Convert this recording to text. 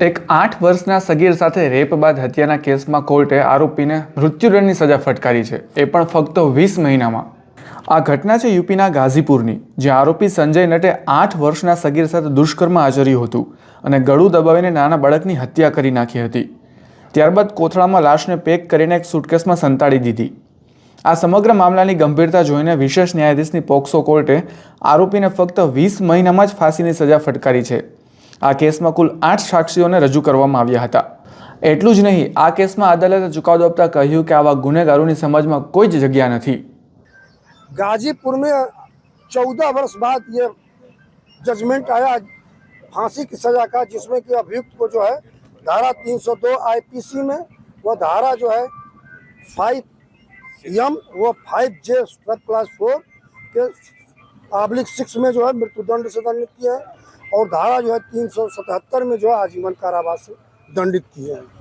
એક આઠ વર્ષના સગીર સાથે રેપ બાદ હત્યાના કેસમાં કોર્ટે આરોપીને મૃત્યુદંડની સજા ફટકારી છે. એ પણ ફક્ત વીસ મહિનામાં. આ ઘટના છે યુપીના ગાઝીપુરની, જ્યાં આરોપી સંજય નટે આઠ વર્ષના સગીર સાથે દુષ્કર્મ આચર્યું હતું અને ગળું દબાવીને નાના બાળકની હત્યા કરી નાખી હતી. ત્યારબાદ કોથળામાં લાશને પેક કરીને એક સુટકેસમાં સંતાડી દીધી. આ સમગ્ર મામલાની ગંભીરતા જોઈને વિશેષ ન્યાયાધીશની પોક્સો કોર્ટે આરોપીને ફક્ત વીસ મહિનામાં જ ફાંસીની સજા ફટકારી છે. આ કેસમાં કુલ આઠ સાક્ષીઓને રજૂ કરવામાં આવ્યા હતા એટલું જ નહીં આ કેસમાં અદાલતે ચુકાદો આપતા કહ્યું કે આવા ગુનેગારોની સમાજમાં કોઈ જ જગ્યા નથી गाजीपुर में चौदह वर्ष बाद ये जजमेंट आया फांसी की सजा का जिसमें कि अभियुक्त को जो है धारा 302 आईपीसी में वो धारा जो है फाइव यम वो फाइव जे सब क्लास फोर के पब्लिक सिक्स में जो है मृत्युदंड से दंडित किया है और धारा जो है तीन सौ सतहत्तर में जो है आजीवन कारावास से दंडित किए हैं